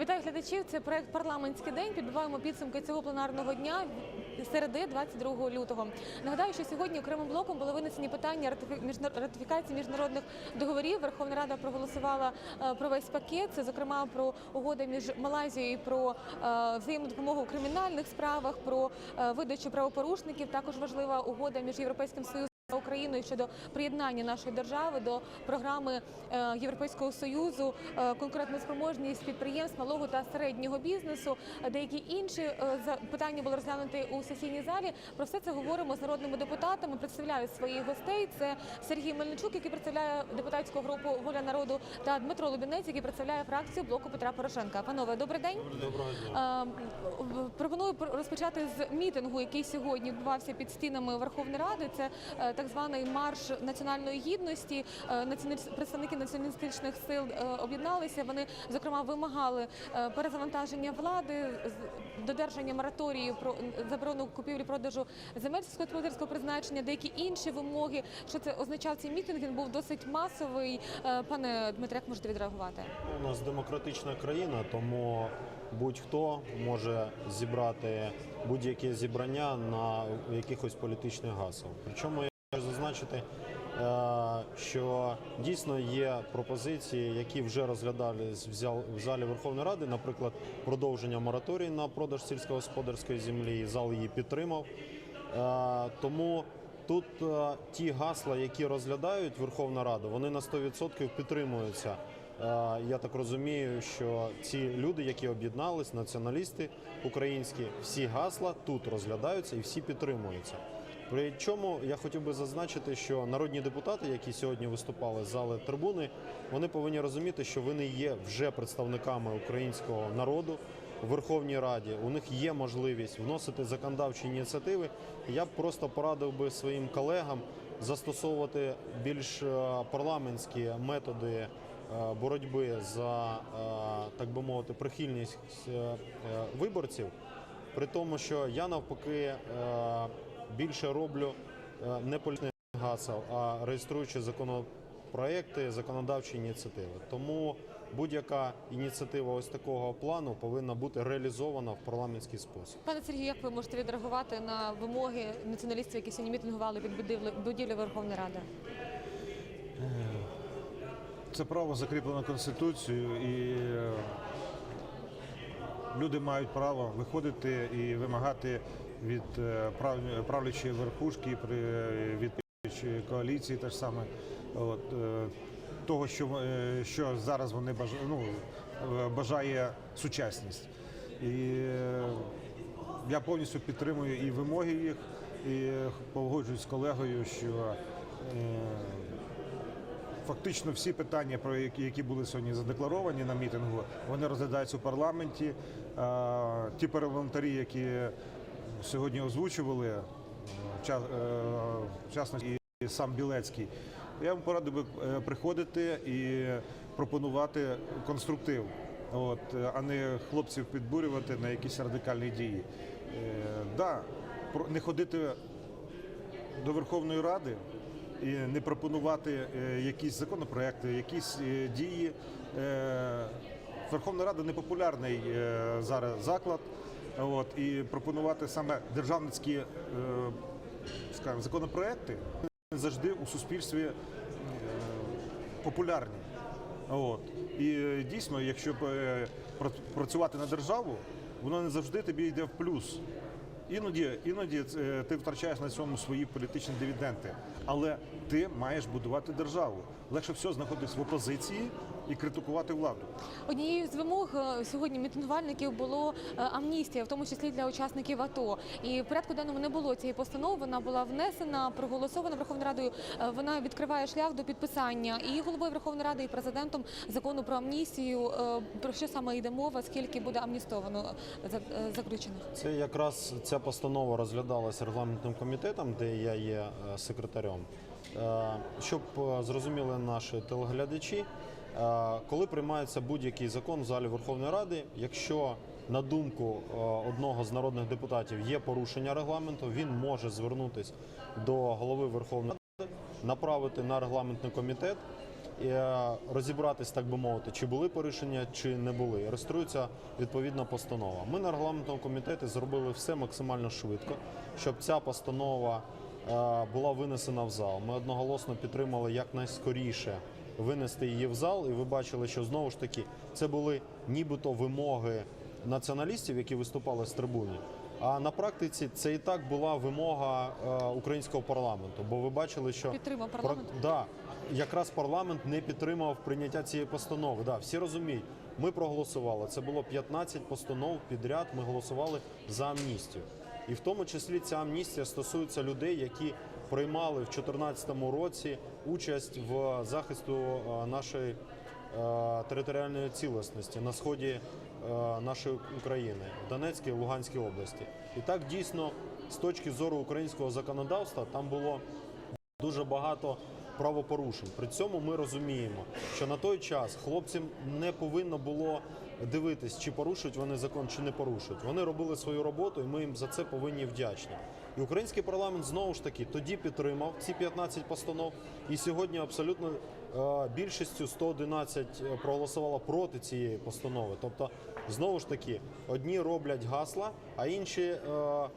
Вітаю глядачів. Це проект парламентський день. Підбиваємо підсумки цього пленарного дня середи 22 лютого. Нагадаю, що сьогодні окремим блоком були винесені питання ратифі- ратифікації міжнародних договорів. Верховна Рада проголосувала е, про весь пакет. Це зокрема про угоди між Малайзією, про е, взаємну допомогу у кримінальних справах, про е, видачу правопорушників. Також важлива угода між європейським союзом. Україною щодо приєднання нашої держави до програми е, Європейського союзу, е, конкурентоспроможність підприємств малого та середнього бізнесу. Деякі інші е, питання були розглянуті у сесійній залі. Про все це говоримо з народними депутатами. Представляю своїх гостей. Це Сергій Мельничук, який представляє депутатську групу Воля народу, та Дмитро Лубінець, який представляє фракцію блоку Петра Порошенка. Панове, добрий день. Доброго дня. Пропоную пр- розпочати з мітингу, який сьогодні відбувався під стінами Верховної Ради. Це так званий марш національної гідності. Е, Представники націоналістичних сил е, об'єдналися. Вони зокрема вимагали е, перезавантаження влади, додержання мораторії про заборону купівлі продажу земель сільськогосподарського призначення, деякі інші вимоги. Що це означав цей мітинг? Він був досить масовий. Пане Дмитре, як можете відреагувати? У нас демократична країна, тому будь-хто може зібрати будь-яке зібрання на якихось політичних гасел. Причому я хочу зазначити, е, що дійсно є пропозиції, які вже розглядались в залі Верховної Ради, наприклад, продовження мораторію на продаж сільськогосподарської землі. Зал її підтримав. Е, Тому тут е, ті гасла, які розглядають Верховна Рада, вони на 100% підтримуються. Я так розумію, що ці люди, які об'єднались, націоналісти українські, всі гасла тут розглядаються і всі підтримуються. При чому я хотів би зазначити, що народні депутати, які сьогодні виступали з зали трибуни, вони повинні розуміти, що вони є вже представниками українського народу у Верховній Раді. У них є можливість вносити законодавчі ініціативи. Я б просто порадив би своїм колегам застосовувати більш е, парламентські методи боротьби за, е, так би мовити, прихильність е, е, виборців. При тому, що я навпаки е, більше роблю е, не політичних гасел, а реєструючи законопроекти, законодавчі ініціативи. Тому будь-яка ініціатива ось такого плану повинна бути реалізована в парламентський спосіб. Пане Сергію, як ви можете відреагувати на вимоги націоналістів, які сьогодні мітингували під будівлею будівлі Верховної Ради? Це право закріплено Конституцією, і е, люди мають право виходити і вимагати від е, правлячої верхушки, від коаліції, те ж саме, от, е, того, що, що зараз вони бажа, ну, бажає сучасність. І я повністю підтримую і вимоги їх, і погоджуюсь з колегою, що Фактично всі питання, про які, які були сьогодні задекларовані на мітингу, вони розглядаються у парламенті. Ті парламентарі, які сьогодні озвучували, в ча- е, і сам Білецький, я вам порадив би е, приходити і пропонувати конструктив, от, а не хлопців підбурювати на якісь радикальні дії. Е, да, не ходити до Верховної Ради не пропонувати е, якісь законопроекти, якісь е, дії. Е, Верховна Рада непопулярний зараз заклад. От, і пропонувати саме державницькі скажімо, законопроекти завжди у суспільстві популярні. От. І дійсно, якщо працювати на державу, воно не завжди тобі йде в плюс. Іноді, іноді е, ти втрачаєш на цьому свої політичні дивіденди, але ти маєш будувати державу. Легше все знаходиться в опозиції і критикувати владу. Однією з вимог е, сьогодні мітингувальників було е, амністія, в тому числі для учасників АТО. І в порядку денному не було цієї постанови. Вона була внесена, проголосована Верховною Радою. Е, Вона відкриває шлях до підписання і головою Верховної Ради, і президентом закону про амністію. Про що саме йде мова? Скільки буде амністовано заключених? Це якраз ця постанова розглядалася регламентним комітетом, де я є секретарем. Щоб зрозуміли наші телеглядачі, коли приймається будь-який закон в залі Верховної Ради, якщо на думку е, одного з народних депутатів є порушення регламенту, він може звернутися до голови Верховної Ради, направити на регламентний комітет е, розібратись, так би мовити, чи були порушення, чи не були. Реєструється відповідна постанова. Ми на регламентному комітеті зробили все максимально швидко, щоб ця постанова е, була винесена в зал. Ми одноголосно підтримали якнайскоріше винести її в зал, і ви бачили, що знову ж таки це були нібито вимоги націоналістів, які виступали з трибуни. А на практиці це і так була вимога е, українського парламенту. Бо ви бачили, що Підтримав парламент? Да, якраз парламент не підтримав прийняття цієї постанови. Да, всі розуміють. Ми проголосували. Це було 15 постанов підряд. Ми голосували за амністію. І в тому числі ця амністія стосується людей, які приймали в 2014 році участь в захисту е, нашої е, територіальної цілісності на сході е, нашої України, в Донецькій і Луганській області. І так дійсно, з точки зору українського законодавства, там було дуже багато правопорушень. При цьому ми розуміємо, що на той час хлопцям не повинно було дивитись, чи порушують вони закон, чи не порушують. Вони робили свою роботу, і ми їм за це повинні вдячні. І український парламент знову ж таки тоді підтримав ці 15 постанов, і сьогодні абсолютно е, більшістю 111 проголосувало проти цієї постанови. Тобто, знову ж таки, одні роблять гасла, а інші е,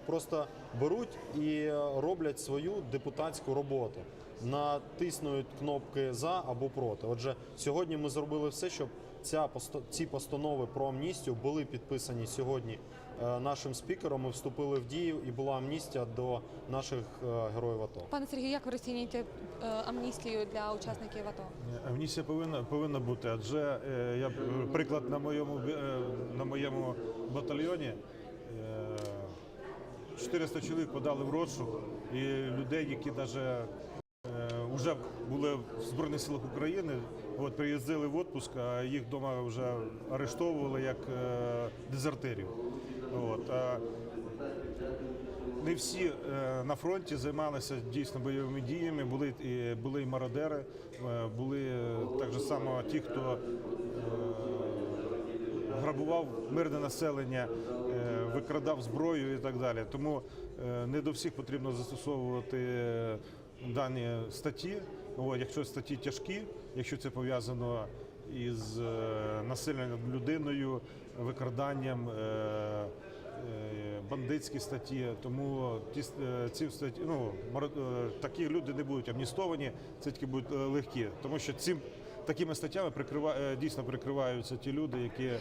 просто беруть і е, роблять свою депутатську роботу. Натиснують кнопки за або проти. Отже, сьогодні ми зробили все, щоб ця ці постанови про амністію були підписані сьогодні е, нашим спікером. Ми вступили в дію і була амністія до наших е, героїв АТО. Пане Сергію, як ви розцінюєте е, амністію для учасників АТО? Амністія повинна повинна бути, адже е, я е, приклад на моєму е, на моєму батальйоні. е, 400 чоловік подали в розшук, і людей, які навіть вже були в Збройних силах України, от приїздили в відпуск, а їх вдома вже арештовували як е, дезертирів. От, не всі е, на фронті займалися дійсно бойовими діями. Були і були і мародери, е, були е, так же само ті, хто грабував мирне населення, викрадав зброю і так далі. Тому не до всіх потрібно застосовувати дані статті. От, якщо статті тяжкі, якщо це пов'язано із насиллям над людиною, викраданням. е, е, бандитські статті, тому ті е, ці статті, ну такі люди не будуть амністовані, це тільки будуть легкі, тому що цим такими статтями прикрива, дійсно прикриваються ті люди, які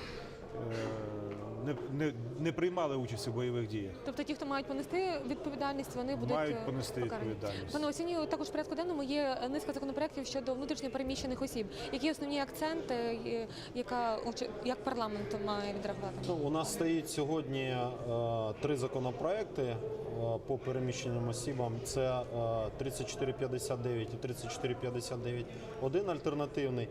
не, не, не приймали участі в бойових діях. Тобто ті, хто мають понести відповідальність, вони будуть Мають е, понести покарані. відповідальність. Пане осінню також в порядку денному є низка законопроєктів щодо внутрішньо переміщених осіб. Які основні акценти, е, яка як парламент має відреагувати? Ну, у нас стоїть сьогодні е, три законопроекти е, по переміщеним осібам. Це е, 3459 і 3459. Один альтернативний.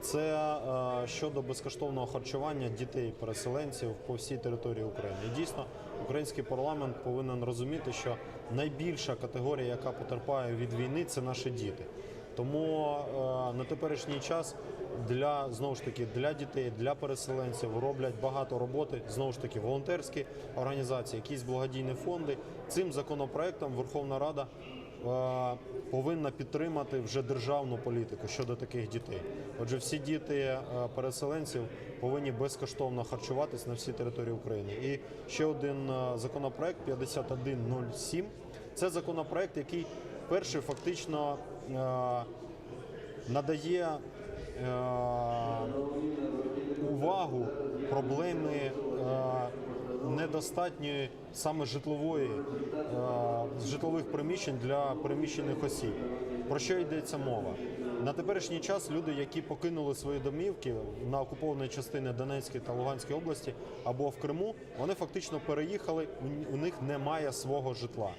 Це е, щодо безкоштовного харчування дітей-переселенців по всій території України. І дійсно, український парламент повинен розуміти, що найбільша категорія, яка потерпає від війни, це наші діти. Тому е, на теперішній час для знову ж таки для дітей, для переселенців роблять багато роботи. Знову ж таки, волонтерські організації, якісь благодійні фонди. Цим законопроектом Верховна Рада повинна підтримати вже державну політику щодо таких дітей. Отже, всі діти е, переселенців повинні безкоштовно харчуватись на всій території України. І ще один е, законопроект 5107. Це законопроект, який перший фактично е, надає е, увагу проблеми е, недостатньої саме житлової е, житлових приміщень для переміщених осіб. Про що йдеться мова? На теперішній час люди, які покинули свої домівки на окупованій частині Донецької та Луганської області або в Криму, вони фактично переїхали. у- них немає свого житла.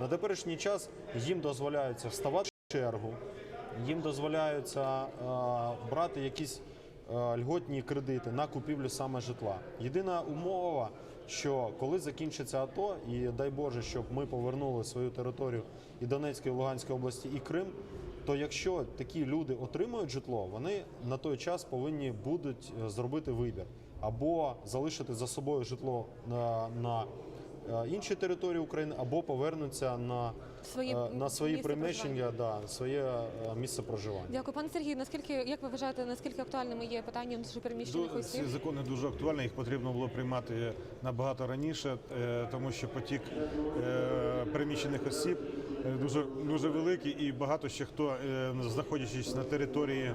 На теперішній час їм дозволяється вставати в чергу, їм дозволяється е, брати якісь е, льготні кредити на купівлю саме житла. Єдина умова, що коли закінчиться АТО, і дай Боже, щоб ми повернули свою територію і Донецької, і Луганської області, і Крим. То якщо такі люди отримують житло, вони на той час повинні будуть е, зробити вибір або залишити за собою житло на, на інші території України або повернуться на, Свої е, на свої приміщення, да, своє е, місце проживання. Дякую, пане Сергію. Наскільки як ви вважаєте, наскільки актуальними є питання внутрішньопереміщених Ду- Ці закони дуже актуальні, їх потрібно було приймати набагато раніше, е, тому що потік е, переміщених осіб е, дуже, дуже великий і багато ще хто, е, знаходячись на території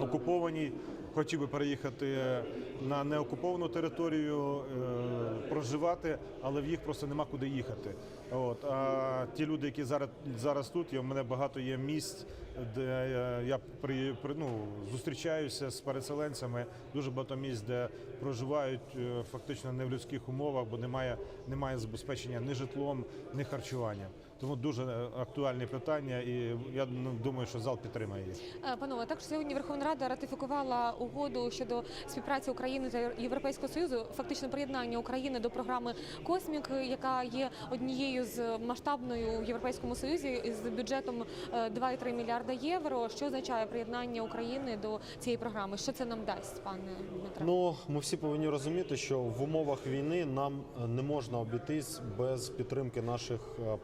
окупованій, хотів би переїхати на неокуповану територію, е, проживати, але в їх просто нема куди їхати. От. А ті люди, які зараз, зараз тут, і в мене багато є місць, де я при, при, ну, зустрічаюся з переселенцями, дуже багато місць, де проживають е, фактично не в людських умовах, бо немає, немає забезпечення ні житлом, ні харчуванням. Тому дуже е, актуальне питання, і я ну, думаю, що зал підтримає їх. Е, Панове, також сьогодні Верховна Рада ратифікувала угоду щодо співпраці України та Європейського союзу, фактично приєднання України до програми Космік, яка є однією з масштабною в Європейському Союзі з бюджетом е, 2,3 мільярда євро. Що означає приєднання України до цієї програми? Що це нам дасть, пане Дмитре? Ну, ми всі повинні розуміти, що в умовах війни нам е, не можна обійтись без підтримки наших е,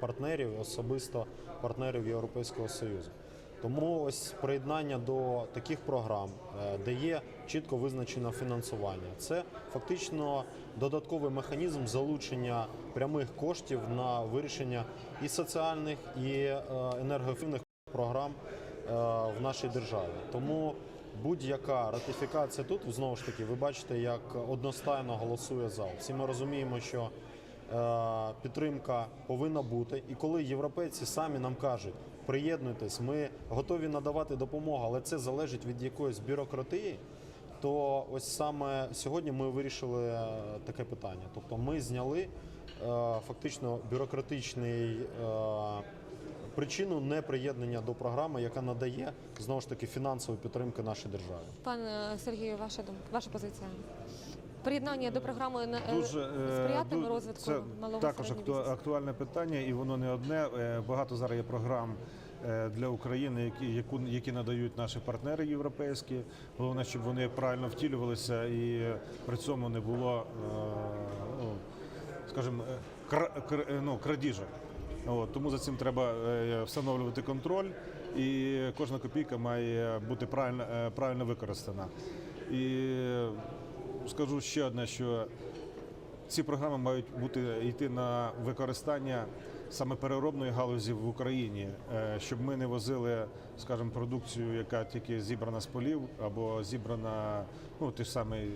партнерів, особисто партнерів Європейського Союзу. Тому ось приєднання до таких програм, е, де є чітко визначене фінансування, це фактично додатковий механізм залучення прямих коштів на вирішення і соціальних, і е, енергоефективних програм е, в нашій державі. Тому будь-яка ратифікація тут знову ж таки, ви бачите, як одностайно голосує зал. Всі ми розуміємо, що підтримка повинна бути. І коли європейці самі нам кажуть, приєднуйтесь, ми готові надавати допомогу, але це залежить від якоїсь бюрократії. То ось саме сьогодні ми вирішили е, таке питання. Тобто ми зняли е, фактично бюрократичний е, причину неприєднання до програми, яка надає знову ж таки фінансову підтримку нашій державі. Пане Сергію, ваша думка, ваша позиція? Приєднання до програми на- е, Дуже е, сприятиме розвитку це малого також середнього акту- актуальне питання, і воно не одне. Е, Багато зараз є програм е, для України, які, яку, які надають наші партнери європейські. Головне, щоб вони правильно втілювалися і при цьому не було, е, ну, скажімо, е, е, ну, крадіжок. От, тому за цим треба е, встановлювати контроль, і кожна копійка має бути правильно, е, правильно використана. І е, скажу ще одне, що ці програми мають бути йти на використання саме переробної галузі в Україні, е, щоб ми не возили, скажімо, продукцію, яка тільки зібрана з полів або зібрана, ну ті ж самі е,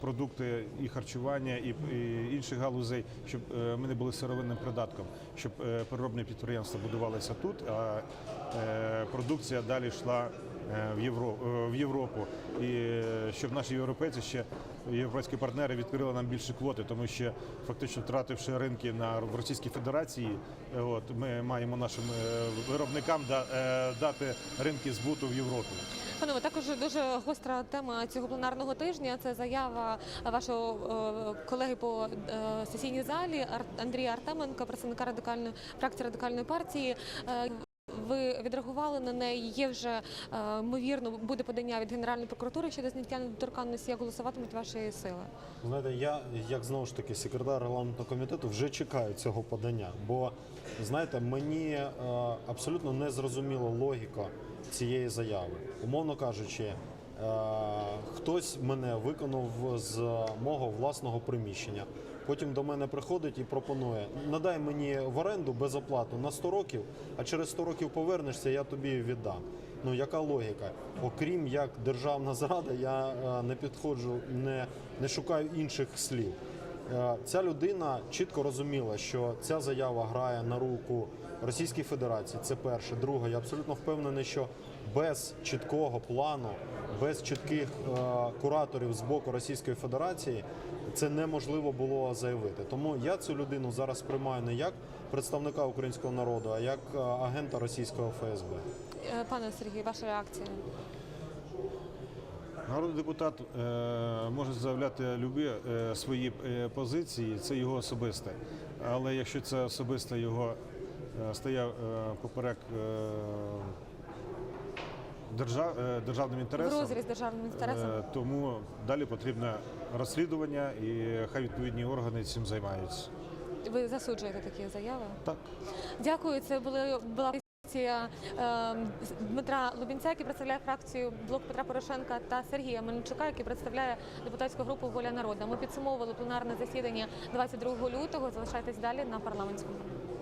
продукти і харчування, і, і інших галузей, щоб е, ми не були сировинним придатком, щоб переробні підприємства будувалися тут, а продукція далі йшла в Європу, в Європу, і е, щоб наші європейці ще європейські партнери відкрили нам більше квоти, тому що фактично втративши ринки на в Російській Федерації, е, от ми маємо нашим е, виробникам да- е, дати ринки збуту в Європі. Панове, також дуже гостра тема цього пленарного тижня. Це заява вашого е, колеги по е, сесійній залі Андрія Артеменка, представника радикальної фракції радикальної партії. Ви відреагували на неї. Є вже е, ймовірно буде подання від Генеральної прокуратури щодо зняття недоторканності. Як голосуватимуть ваші сили? Знаєте, я як знову ж таки секретар регламентного комітету вже чекаю цього подання. Бо знаєте, мені е, абсолютно не зрозуміла логіка цієї заяви. Умовно кажучи, хтось мене виконав з мого власного приміщення. Потім до мене приходить і пропонує: надай мені в оренду без оплату на 100 років, а через 100 років повернешся, я тобі віддам. Ну яка логіка? Окрім як державна зрада, я е, не підходжу, не, не шукаю інших слів. Е, Ця людина чітко розуміла, що ця заява грає на руку Російській Федерації. Це перше. Друге, я абсолютно впевнений, що без чіткого плану, без чітких е, кураторів з боку Російської Федерації це неможливо було заявити. Тому я цю людину зараз сприймаю не як представника українського народу, а як е, агента російського ФСБ. Пане Сергію, ваша реакція? Народний депутат е, може заявляти любі е, свої е, позиції, це його особисте. Але якщо це особисте його стає е, поперек держав, державним В інтересом. розріз державним інтересом. Тому далі потрібне розслідування і хай відповідні органи цим займаються. Ви засуджуєте такі заяви? Так. Дякую. Це були була позиція е, Дмитра Лубінця, який представляє фракцію Блок Петра Порошенка, та Сергія Мельничука, який представляє депутатську групу Воля народа. Ми підсумовували пленарне засідання 22 лютого. Залишайтесь далі на парламентському.